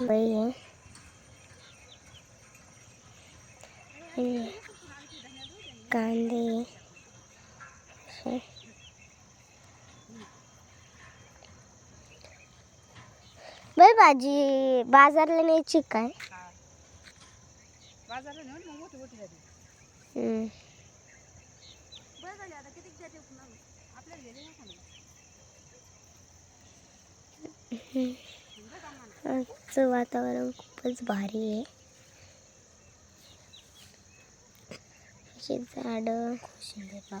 बाई आहे हे. कांदे. असे. बाई भाजी बाजारला न्यायची काय? बाजारला नेऊन मग मोठी मोठी झाली हम्म. बरं झाली आता किती द्यायचे पुन्हा आपल्याला गेले ना आजचं वातावरण खूपच भारी आहे. अशी झाडं. कोशिंबीर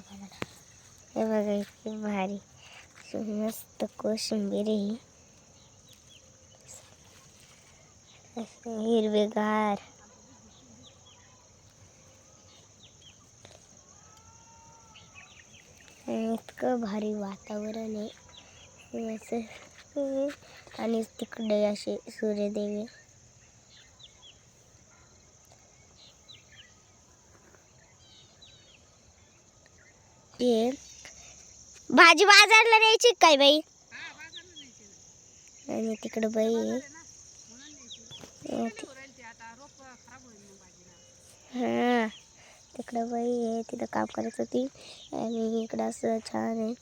हे बघा इतकी भारी. मस्त कोशिंबीर ही. हिरवेगार. इतकं भारी वातावरण आहे. असं आणि तिकडे असे सूर्यदेवी. ते भाजी बाजारला न्यायची काय बाई? आणि तिकडे बाई आहे. हा तिकडं बाई आहे तिथं काम करत होती. आणि इकडं असं छान आहे.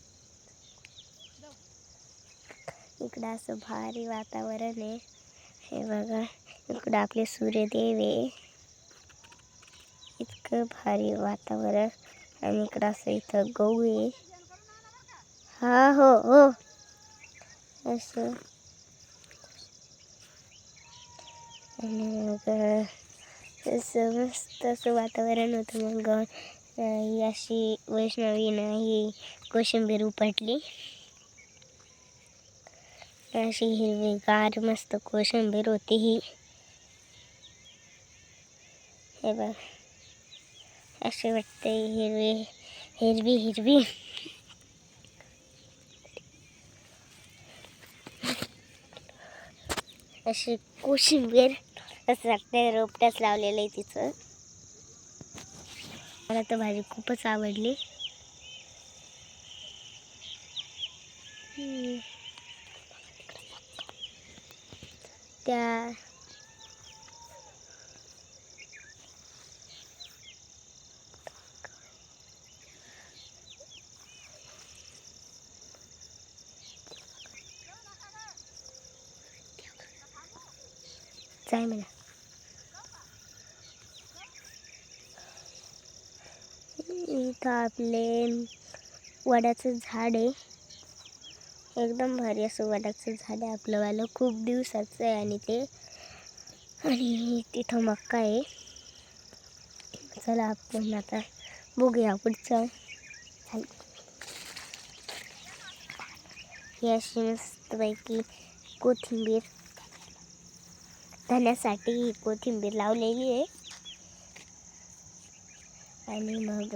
इकडं असं भारी वातावरण आहे हे बघा इकडं आपले सूर्यदेव आहे इतकं भारी वातावरण आणि इकडं असं इथं गहू आहे हा। हो हो असं आणि मग असं मस्त असं वातावरण होतं मग. अं, अशी वैष्णवीनं ही कोशिंबीर उपटली. अशी हिरवीगार मस्त कोशिंबीर होती ही. हे बघ. असे वाटते हिरवी हिरवी हिरवी. अशी कोशिंबीर असं वाटते रोपट्याच लावलेलं आहे तिचं. मला तर भाजी खूपच आवडली हम्म. त्या जाय मला इथं आपले वडाचं झाड आहे. एकदम भारी असं वडाचं झाड आहे आपलंवालं खूप दिवसाचं आहे आणि ते. आणि तिथं मक्का आहे. चला आपण आता बघूया पुढचं. झालं ही अशी मस्तपैकी कोथिंबीर. धण्यासाठी ही कोथिंबीर लावलेली आहे. आणि मग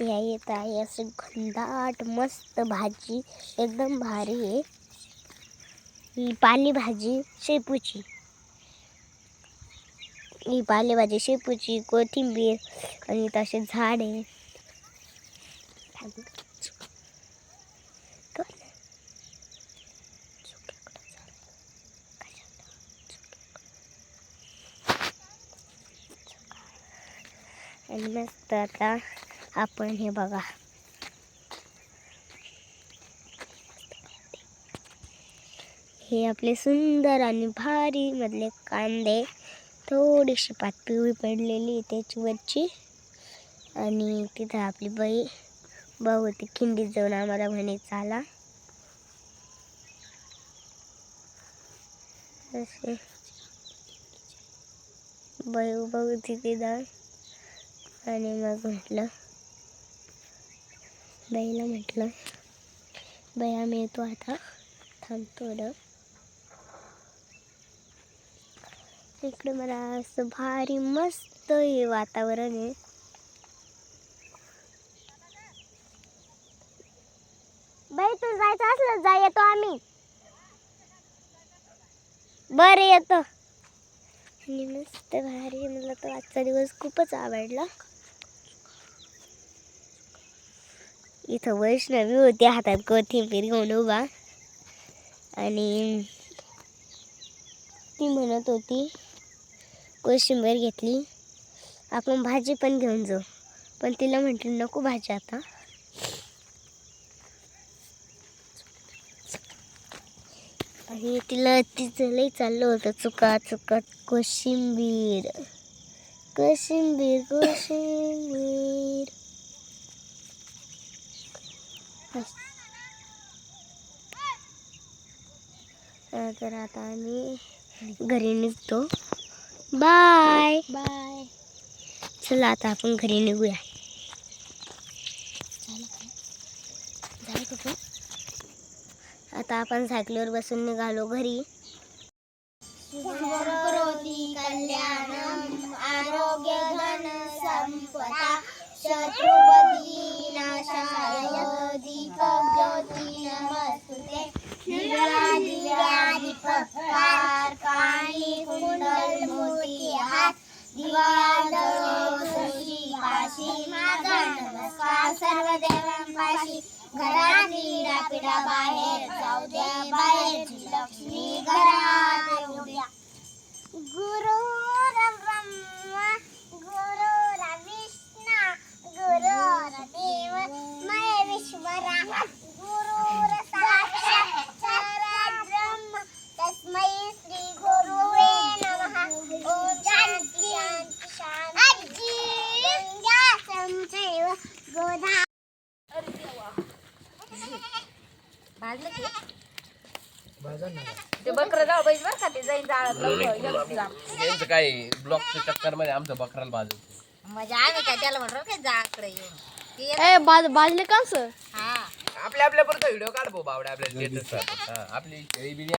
या येत आहे. असं घनदाट मस्त भाजी. एकदम भारी आहे. ही पालेभाजी शेपूची. ही पालेभाजी शेपूची कोथिंबीर आणि तसे झाड आहे. आणि मस्त आता आपण हे बघा. हे आपले सुंदर आणि भारी मधले कांदे थोडीशी पात पिवळी पडलेली त्याची वरची आणि तिथं आपली बाई भाऊ होती खिंडीत जाऊन आम्हाला म्हणे चाला. असे. बाई उभा होती तिथं. आणि मग म्हटलं बाईला म्हटलं बाई आम्ही येतो आता. थांबतो थोडं इकडे मला असं भारी मस्त हे वातावरण आहे. बाई तू जायचं असलं जा येतो आम्ही. बरं येतो. आणि मस्त भारी मला तो आजचा दिवस खूपच आवडला. इथं वैष्णवी होती हातात कोथिंबीर घेऊन उभा. आणि ती म्हणत होती कोशिंबीर घेतली आपण भाजी पण घेऊन जाऊ. पण तिला म्हटलं नको भाजी आता. आणि तिला तिचं लई चाललं होतं चुका चुकत कोशिंबीर. कोशिंबीर कोशिंबीर. तर आता आम्ही घरी निघतो. बाय बाय चला आता आपण घरी निघूया? आता आपण सायकलीवर बसून निघालो घरी. कल्याणम आरोग्य संपदा नाशाय नमस्तुते दिव्या दिव्या कुंडल मोती हात दिवाळी पाशी. माझा नमस्कार सर्व देवांपाशी. घरात पिढा पिढा बाहेर जाऊ द्या बाहेर लक्ष्मी घरात येऊ द्या. गुरु भाजलं की. ते बकरं जाऊ पाहिजे बरं का ते जाईन जाळत लवकर यांचं काय ब्लॉकच्या चक्करमध्ये आमचं बकराला बाजू म्हणजे आम्ही काय त्याला म्हणतो काय जाकडे येऊन. ते येत- ए बाज बाजले का सर हा. आपल्या आपल्या परत व्हिडिओ काढ भाऊ बावड्या आपल्या. हा, आपली बिळी